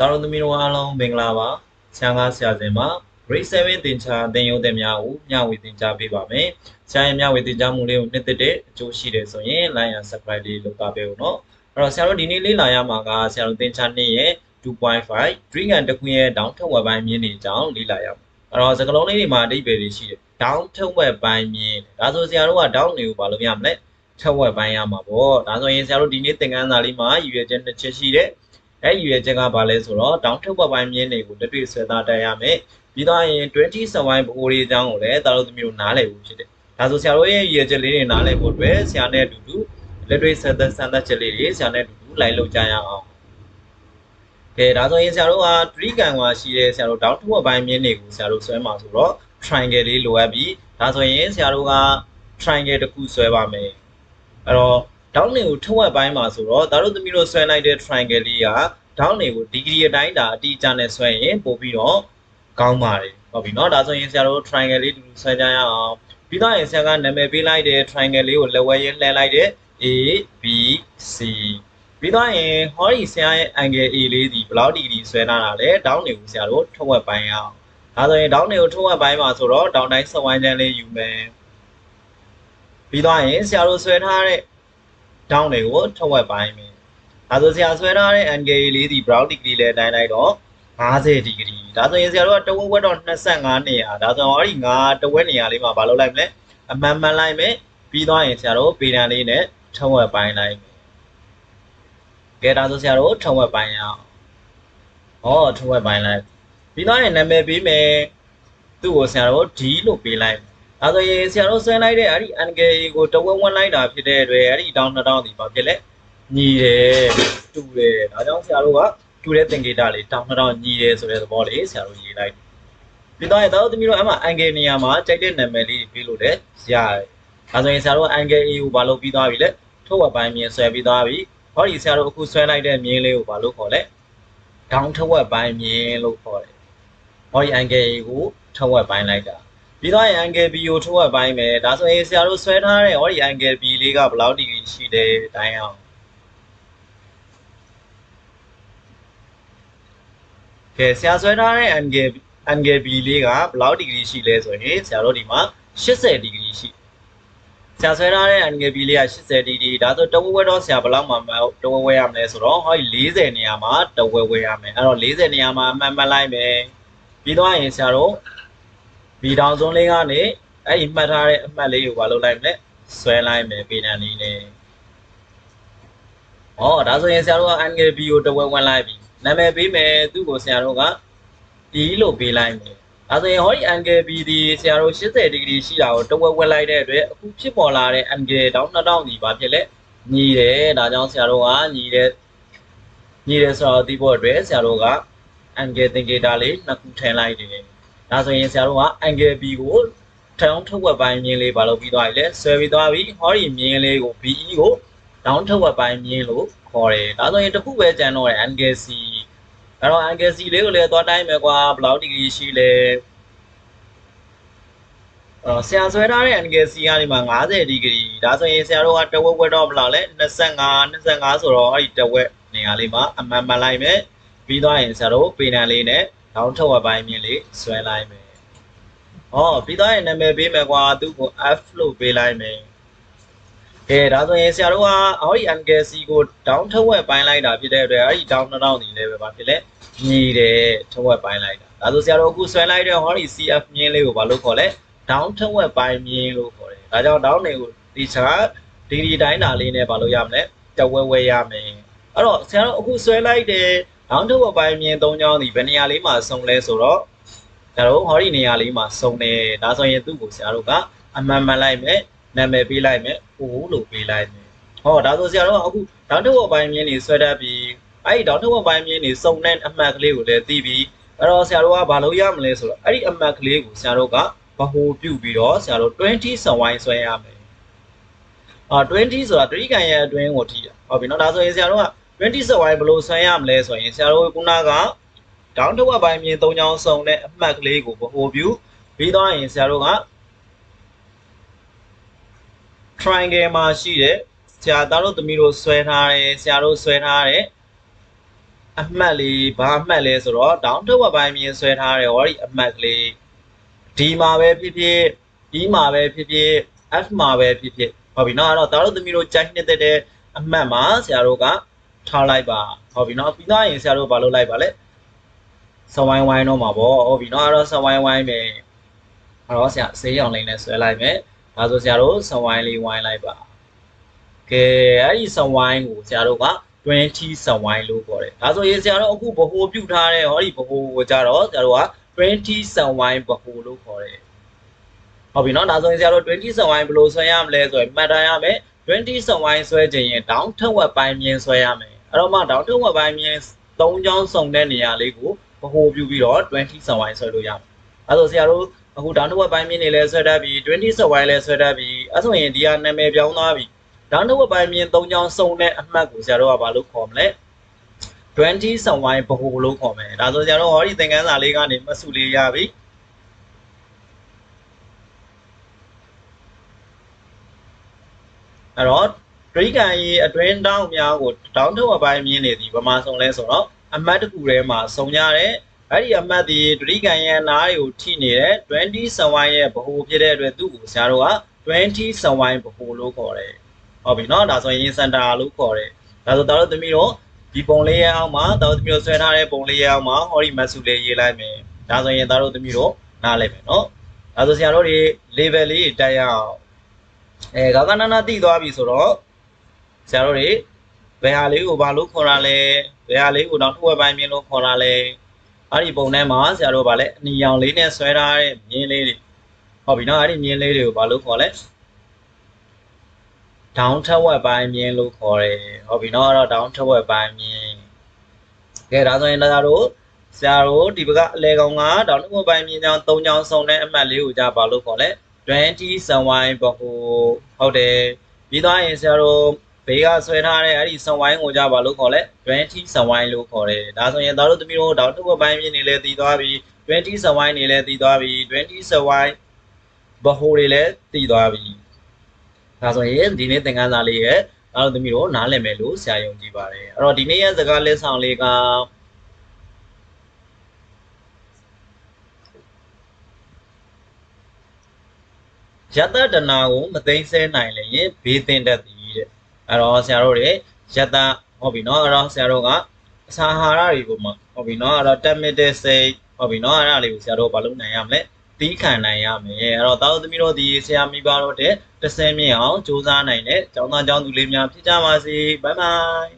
တော်တော်သမီးတို့အားလုံးမင်္ဂလာပါဆရာငါဆရာစင်ပါ grade 7သင်ချာသင်ရိုးသင်များကိုမျှဝေသင်ကြားပေးပါမယ်ဆရာရဲ့မျှဝေသင်ကြားမှုလေးကိုနှစ်သက်တဲ့အကျိုးရှိတယ်ဆိုရင် like and subscribe လေးလုပ်ပါပေးဦးနော်အဲ့တော့ဆရာတို့ဒီနေ့လေ့လာရမှာကဆရာတို့သင်ချာနှစ်ရဲ့2.5 drink and တစ်ခုရဲ့ down ထက်ဝက်ပိုင်းမြင်းနေအကြောင်းလေ့လာရမှာအဲ့တော့စကလုံးလေးတွေမှာအဓိပ္ပာယ်တွေရှိတယ် down ထက်ဝက်ပိုင်းမြင်းဒါဆိုဆရာတို့က down တွေကိုဘာလို့ရမလဲထက်ဝက်ပိုင်းရမှာပေါ့ဒါဆိုရင်ဆရာတို့ဒီနေ့သင်ခန်းစာလေးမှာရည်ရွယ်ချက်နှစ်ချက်ရှိတယ် အဲ့ရည်ရွယ်ချက်ကဘာလဲဆိုတော့တောင်းထုတ်ပတ်ပိုင်းမြင်းတွေကိုလက်တွေ့ဆွဲသားတက်ရမယ်ပြီးတော့ရင်20 survive ဘိုးလေးအကြောင်းကိုလည်းတာလို့သမီးတို့နားလည်ဖို့ဖြစ်တယ်ဒါဆိုဆရာတို့ရဲ့ရည်ရွယ်ချက်လေးတွေနားလည်ဖို့အတွက်ဆရာနဲ့အတူတူလက်တွေ့ဆက်သက်စမ်းသပ်ချက်လေးတွေဆရာနဲ့အတူတူလိုက်လုပ်ကြရအောင်ကဲဒါဆိုရင်ဆရာတို့က tree can ကရှိတဲ့ဆရာတို့တောင်းထုတ်ပတ်ပိုင်းမြင်းတွေကိုဆရာတို့ဆွဲမှာဆိုတော့ triangle လေးလိုအပ်ပြီးဒါဆိုရင်ဆရာတို့က triangle တစ်ခုဆွဲပါမယ်အဲ့တော့ ဒေါင်းလင်ကိုထုတ်ဝက်ပိုင်းမှာဆိုတော့ဒါတို့သမီးတို့ဆွဲလိုက်တဲ့ triangle လေးကဒေါင်းလင်ကိုဒီဂရီအတိုင်းဒါအတိအကျနဲ့ဆွဲရင်ပို့ပြီးတော့ကောင်းပါတယ်ဟုတ်ပြီနော်ဒါဆိုရင်ဆရာတို့ triangle လေးတူတူဆွဲကြရအောင်ပြီးတော့ရင်ဆရာကနာမည်ပေးလိုက်တဲ့ triangle လေးကိုလက်ဝဲရင်းလှမ်းလိုက်တဲ့ A B C ပြီးတော့ရင်ဟောဒီဆရာရဲ့ angle A လေးဒီဘယ်လောက်ဒီဂရီဆွဲထားတာလဲဒေါင်းလင်ကိုဆရာတို့ထုတ်ဝက်ပိုင်းရအောင်ဒါဆိုရင်ဒေါင်းတွေကိုထုတ်ဝက်ပိုင်းမှာဆိုတော့ဒေါင်းတိုင်းဆွဲဝိုင်းချမ်းလေးယူမယ်ပြီးတော့ရင်ဆရာတို့ဆွဲထားတဲ့ down တွေကိုထုတ်ဝက်ပိုင်းမယ်။ဒါဆိုဆရာဆွဲထားတဲ့ angle လေးဒီ brown degree လဲတိုင်းလိုက်တော့50 degree ။ဒါဆိုရင်ဆရာတို့ကတဝက်ဝက်တော့25နေရာ။ဒါဆိုတော့ဒီငါတဝက်နေရာလေးမှာမလုပ်လိုက်မလဲ။အမှန်မှန်လိုက်မယ်။ပြီးသွားရင်ဆရာတို့ပေတံလေးနဲ့ထုတ်ဝက်ပိုင်းလိုက်မယ်။ကဲဒါဆိုဆရာတို့ထုတ်ဝက်ပိုင်းရအောင်။ဟောထုတ်ဝက်ပိုင်းလိုက်။ပြီးသွားရင်နာမည်ပေးမယ်။သူ့ကိုဆရာတို့ D လို့ပေးလိုက်မယ်။ ဒါဆိုရင်ဆရာတို့ဆွဲလိုက်တဲ့အဲ့ဒီ angle ကိုတဝက်ဝက်လိုက်တာဖြစ်တဲ့အတွက်အဲ့ဒီတောင်း2000ဒီပါဖြစ်လဲညီတယ်တူတယ်ဒါကြောင့်ဆရာတို့ကတူတဲ့သင်္ကေတလေးတောင်း2000ညီတယ်ဆိုတဲ့သဘောလေးဆရာတို့ရေးလိုက်ပြီးတော့တော့သမီးတို့အမှ angle နေရာမှာကြိုက်တဲ့နာမည်လေးပေးလို့လည်းရတယ်ဒါဆိုရင်ဆရာတို့ angle A ကိုဘာလို့ပြီးသွားပြီလဲထုတ်ဝက်ပိုင်းမြင်ဆွဲပြီးသွားပြီဟောဒီဆရာတို့အခုဆွဲလိုက်တဲ့မြင်းလေးကိုဘာလို့ခေါ်လဲဒေါင်းထုတ်ဝက်ပိုင်းမြင်လို့ခေါ်တယ်ဟောဒီ angle A ကိုထုတ်ဝက်ပိုင်းလိုက်တာ ပြီးတော့ angle B ကိုထုတ်ဝက်ပိုင်းမယ်ဒါဆိုရင်ဆရာတို့ဆွဲထားတဲ့ဟောဒီ angle B လေးကဘယ်လောက်ဒီဂရီရှိတယ်တိုင်းအောင်ကဲဆရာဆွဲထားတဲ့ angle angle B လေးကဘယ်လောက်ဒီဂရီရှိလဲဆိုရင်ဆရာတို့ဒီမှာ80ဒီဂရီရှိဆရာဆွဲထားတဲ့ angle B လေးက80ဒီဂရီဒါဆိုတဝက်ဝက်တော့ဆရာဘယ်လောက်မှမတဝက်ဝက်ရမလဲဆိုတော့ဟောဒီ40နေရာမှာတဝက်ဝက်ရမယ်အဲ့တော့40နေရာမှာအမှန်မှန်လိုက်မယ်ပြီးတော့ရင်ဆရာတို့ B တောင်စုံလေးကနေအဲ့ဒီမှတ်ထားတဲ့အမှတ်လေးကိုဘာလုပ်လိုက်မလဲဆွဲလိုက်မယ်ပေတံလေးနဲ့ဩဒါဆိုရင်ဆရာတို့က angle B ကိုတဝက်ဝင်လိုက်ပြီနာမည်ပေးမယ်သူ့ကိုဆရာတို့က E လို့ပေးလိုက်မယ်ဒါဆိုရင်ဟောဒီ angle B ဒီဆရာတို့80ဒီဂရီရှိတာကိုတဝက်ဝက်လိုက်တဲ့အတွက်အခုဖြစ်ပေါ်လာတဲ့ angle တောင်း2000ဒီဘာဖြစ်လဲညီတယ်ဒါကြောင့်ဆရာတို့ကညီတယ်ညီတယ်ဆိုတော့ဒီဘောအတွက်ဆရာတို့က angle သင်္ကေတလေးနှစ်ခုထည့်လိုက်တယ် ဒါဆိုရင်ဆရာတို့က angle B ကိုထောင်းထုတ်ဝက်ပိုင်းမြင်းလေးဘာလို့ပြီးသွားပြီလဲဆွဲပြီးသွားပြီဟောဒီမြင်းလေးကို BE ကိုတောင်းထုတ်ဝက်ပိုင်းမြင်းလို့ခေါ်တယ်ဒါဆိုရင်တစ်ခုပဲကျန်တော့တယ် angle C အဲ့တော့ angle C လေးကိုလည်းသွားတိုင်းမယ်ကွာဘယ်လောက်ဒီဂရီရှိလဲအော်ဆရာဆွဲထားတဲ့ angle C ကနေမှ90ဒီဂရီဒါဆိုရင်ဆရာတို့ကတဝက်ဝက်တော့ဘယ်လောက်လဲ25 25ဆိုတော့အဲ့ဒီတဝက်နေရာလေးမှာအမှန်မှန်လိုက်မယ်ပြီးသွားရင်ဆရာတို့ပေနံလေးနဲ့ တောင်းထုတ်ဝက်ပိုင်းမြင်းလေးဆွဲလိုက်မယ်။ဟောပြီးတော့ရင်နာမည်ပေးမယ်ကွာသူ့ကို F လို့ပေးလိုက်မယ်။ကဲဒါဆိုရင်ဆရာတို့ကအော်ဒီ angle C ကို down ထုတ်ဝက်ပိုင်းလိုက်တာဖြစ်တဲ့အတွက်အဲ့ဒီ down 2000ဒီလည်းပဲပါဖြစ်လဲညီတယ်ထုတ်ဝက်ပိုင်းလိုက်တာ။ဒါဆိုဆရာတို့အခုဆွဲလိုက်တဲ့ဟောဒီ CF မြင်းလေးကိုဘာလို့ခေါ်လဲ down ထုတ်ဝက်ပိုင်းမြင်းလို့ခေါ်တယ်။ဒါကြောင့် down တွေကိုဒီချာဒီဒီတိုင်းတာလေးနဲ့ဘာလို့ရမလဲတဝက်ဝက်ရမယ်။အဲ့တော့ဆရာတို့အခုဆွဲလိုက်တဲ့ down ထုတ်ဝက်ပိုင်းမြင်း၃ချောင်းဒီဘယ်နေရာလေးမှာစုံလဲဆိုတော့ဒါတော့ဟောဒီနေရာလေးမှာစုံတယ်ဒါဆိုရင်သူ့ကိုဆရာတို့ကအမှန်မှန်လိုက်မယ်နာမည်ပေးလိုက်မယ်ဟိုလို့ပေးလိုက်မယ်ဟောဒါဆိုဆရာတို့ကအခုဒေါင်းထုတ်ဝက်ပိုင်းမြင်းနေဆွဲတတ်ပြီးအဲ့ဒီဒေါင်းထုတ်ဝက်ပိုင်းမြင်းနေစုံတဲ့အမှတ်ကလေးကိုလည်းသိပြီးအဲ့တော့ဆရာတို့ကဘာလို့ရမလဲဆိုတော့အဲ့ဒီအမှတ်ကလေးကိုဆရာတို့ကဗဟိုပြုပြီးတော့ဆရာတို့20စဝိုင်းဆွဲရမယ်အာ20ဆိုတာ3ကန်ရဲ့အတွင်းကိုထိတာဟုတ်ပြီနော်ဒါဆိုရင်ဆရာတို့က 20စဝိုင်းဘယ်လိုဆွဲရမလဲဆိုရင်ဆရာတို့ခုနကဒေါင်းတစ်ဝက်ပိုင်းမြင်၃ချောင်းစုံတဲ့အမှတ်ကလေးကိုဗဟိုပြုပြီးတော့ရင်ဆရာတို့က triangle မှာရှိတဲ့ဆရာသားတို့သမီးတို့ဆွဲထားတယ်ဆရာတို့ဆွဲထားတဲ့အမှတ်လေးဘာအမှတ်လဲဆိုတော့ဒေါင်းတစ်ဝက်ပိုင်းမြင်ဆွဲထားတဲ့ဟောဒီအမှတ်ကလေး D မှာပဲဖြစ်ဖြစ် E မှာပဲဖြစ်ဖြစ် F မှာပဲဖြစ်ဖြစ်ဟုတ်ပြီနော်အဲ့တော့ဒါတို့သမီးတို့ကြိုက်နေတဲ့အမှတ်မှာဆရာတို့က ထားလိုက်ပါဟုတ်ပြီနော်ပြီးတော့ရင်ဆရာတို့ဘာလုပ်လိုက်ပါလဲစဝိုင်းဝိုင်းတော့မှာပေါ့ဟုတ်ပြီနော်အဲ့တော့စဝိုင်းဝိုင်းမယ်အဲ့တော့ဆရာဈေးရောင်လေးနဲ့ဆွဲလိုက်မယ်ဒါဆိုဆရာတို့စဝိုင်းလေးဝိုင်းလိုက်ပါကဲအဲ့ဒီစဝိုင်းကိုဆရာတို့က20စဝိုင်းလို့ခေါ်တယ်ဒါဆိုရင်ဆရာတို့အခုဘဟိုပြုတ်ထားတဲ့ဟောဒီဘဟိုကိုကြတော့ဆရာတို့က20စဝိုင်းဘဟိုလို့ခေါ်တယ်ဟုတ်ပြီနော်ဒါဆိုရင်ဆရာတို့20စဝိုင်းဘယ်လိုဆွဲရမလဲဆိုရင်မှတ်ထားရမယ်20စဝိုင်းဆွဲခြင်းရင်တောင်းထက်ဝက်ပိုင်းမြင်ဆွဲရမယ် အဲ့တော့မှတောင်းထက်ဝက်ပိုင်းမြင်၃ချောင်းစုံတဲ့နေရာလေးကိုဘဟိုပြုတ်ပြီးတော့20စဝိုင်းဆွဲလို့ရမယ်အဲ့ဆိုဆရာတို့အခုတောင်းထက်ဝက်ပိုင်းမြင်နေလဲဆွဲတတ်ပြီး20စဝိုင်းလဲဆွဲတတ်ပြီးအဲ့ဆိုရင်ဒီဟာနာမည်ပြောင်းသွားပြီတောင်းထက်ဝက်ပိုင်းမြင်၃ချောင်းစုံတဲ့အမှတ်ကိုဆရာတို့ကဘာလို့ခေါ်မလဲ20စဝိုင်းဘဟိုလို့ခေါ်မယ်ဒါဆိုဆရာတို့ဟောဒီသင်ခန်းစာလေးကနေမှတ်စုလေးရပြီအဲ့တော့ဒ ရိကန်ရေးအတွင်းတောင်းများကိုတောင်းထုတ်အပိုင်းမြင်နေသည်ဗမာဆုံးလဲဆိုတော့အမှတ်တစ်ခုထဲမှာစုံကြတဲ့အဲ့ဒီအမှတ်ဒီဒရိကန်ရဲ့နားတွေကိုထိနေတဲ့20စဝိုင်းရဲ့ဘဟိုဖြစ်တဲ့အတွက်သူ့ကိုဆရာတို့က20စဝိုင်းဘဟိုလို့ခေါ်တယ်ဟုတ်ပြီနော်ဒါဆိုရင်စင်တာလို့ခေါ်တယ်ဒါဆိုတော်တို့သမီးတို့ဒီပုံလေးရဲ့အောက်မှာတော်တို့သမီးတို့ဆွဲထားတဲ့ပုံလေးရဲ့အောက်မှာဟောဒီမတ်စုလေးရေးလိုက်မယ်ဒါဆိုရင်တော်တို့သမီးတို့နားလည်မယ်နော်ဒါဆိုဆရာတို့တွေ level လေးတက်ရအောင်အဲကောက်ကနနာတိသွားပြီဆိုတော့ ဆရာတို့တွေဘယ်ဟာလေးကိုဘာလို့ခေါ်တာလဲဘယ်ဟာလေးကိုတော့တစ်ဝက်ပိုင်းမြင်လို့ခေါ်တာလဲအဲ့ဒီပုံထဲမှာဆရာတို့ဗာလဲအနီရောင်လေးနဲ့ဆွဲထားတဲ့မြင်းလေးတွေဟုတ်ပြီနော်အဲ့ဒီမြင်းလေးတွေကိုဘာလို့ခေါ်လဲ down ထက်ဝက်ပိုင်းမြင်းလို့ခေါ်တယ်ဟုတ်ပြီနော်အဲ့တော့ down ထက်ဝက်ပိုင်းမြင်းကဲဒါဆိုရင်ဒါတို့ဆရာတို့ဒီဘက်ကအလဲကောင်က down ထက်ဝက်ပိုင်းမြင်းကြောင်း၃ကြောင်းစုံတဲ့အမှတ်လေးကိုကြာဘာလို့ခေါ်လဲ20စံဝိုင်းဘဟုဟုတ်တယ်ပြီးသွားရင်ဆရာတို့ ဘေးကဆွဲထားတဲ့အဲ့ဒီစံဝိုင်းကိုကြာဘာလို့ခေါ်လဲ20စံဝိုင်းလို့ခေါ်တယ်ဒါဆိုရင်ဒါတို့သမီးတို့ down ထက်ဝက်ပိုင်းမြင်းနေလဲတည်သွားပြီ20စံဝိုင်းနေလဲတည်သွားပြီ20စံဝိုင်းဘဟုတွေလည်းတည်သွားပြီဒါဆိုရင်ဒီနေ့သင်ခန်းစာလေးရဲ့အားလုံးသမီးတို့နားလည်မယ်လို့ဆရာယုံကြည်ပါတယ်အဲ့တော့ဒီနေ့ရဲ့စကားလက်ဆောင်လေးကယတတနာကိုမသိမ်းဆဲနိုင်လည်းရင်ဘေးသင့်တတ်သည်တဲ့ အဲ့တော့ဆရာတို့တွေယတဟုတ်ပြီနော်အဲ့တော့ဆရာတို့ကအစာအာဟာရတွေပုံမှာဟုတ်ပြီနော်အဲ့တော့တက်မစ်တဲ့စိတ်ဟုတ်ပြီနော်အဲ့ဒါလေးကိုဆရာတို့ဘာလုပ်နိုင်ရမလဲတီးခံနိုင်ရမယ်အဲ့တော့တောက်သမီးတို့ဒီဆရာမိဘတို့တဲ့တဆင်းမြင့်အောင်စူးစမ်းနိုင်တဲ့ကျောင်းသားကျောင်းသူလေးများဖြစ်ကြပါစေဘိုင်ဘိုင်